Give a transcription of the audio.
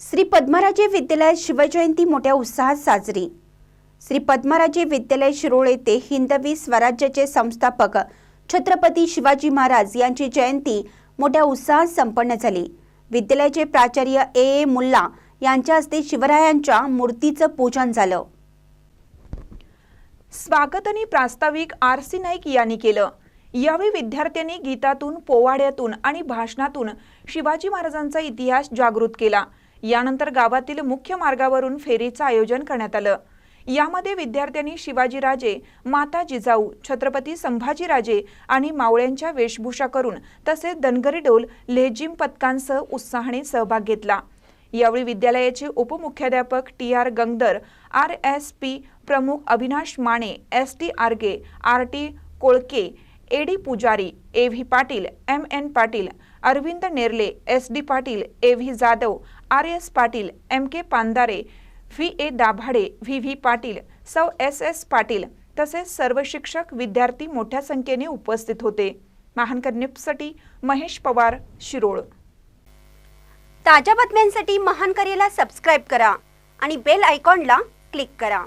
श्री पद्मराजे विद्यालयात शिवजयंती मोठ्या उत्साहात साजरी. श्री पद्मराजे विद्यालय शिरोळ येथे हिंदवी स्वराज्याचे संस्थापक छत्रपती शिवाजी महाराज यांची जयंती मोठ्या उत्साहात संपन्न झाली. विद्यालयाचे प्राचार्य ए. ए. मुल्ला यांच्या हस्ते शिवरायांच्या मूर्तीचं पूजन झालं. स्वागत आणि प्रास्ताविक आर. सी. नाईक यांनी केलं. यावेळी विद्यार्थ्यांनी गीतातून पोवाड्यातून आणि भाषणातून शिवाजी महाराजांचा इतिहास जागृत केला. यानंतर गावातील मुख्य मार्गावरून फेरीचं आयोजन करण्यात आलं. यामध्ये विद्यार्थ्यांनी शिवाजीराजे माता जिजाऊ छत्रपती संभाजीराजे आणि मावळ्यांच्या वेशभूषा करून तसेच दनगरी डोल लेझिम पथकांसह उत्साहाने सहभाग घेतला. यावेळी विद्यालयाचे उपमुख्याध्यापक T R Gangdar R S P प्रमुख Avinash Mane S T Arge R T Kolke A D Pujari A V Patil M N Patil Arvind Nerle S D Patil A V Jadhav R S Patil M K Pandare V A Dabhade V V Patil सौ S S Patil तसेच सर्व शिक्षक विद्यार्थी मोठ्या संख्येने उपस्थित होते. महानकर न्यूजसाठी महेश पवार शिरोळ. ताज्या बातम्यांसाठी महानकरेला सबस्क्राईब करा आणि बेल आयकॉनला क्लिक करा.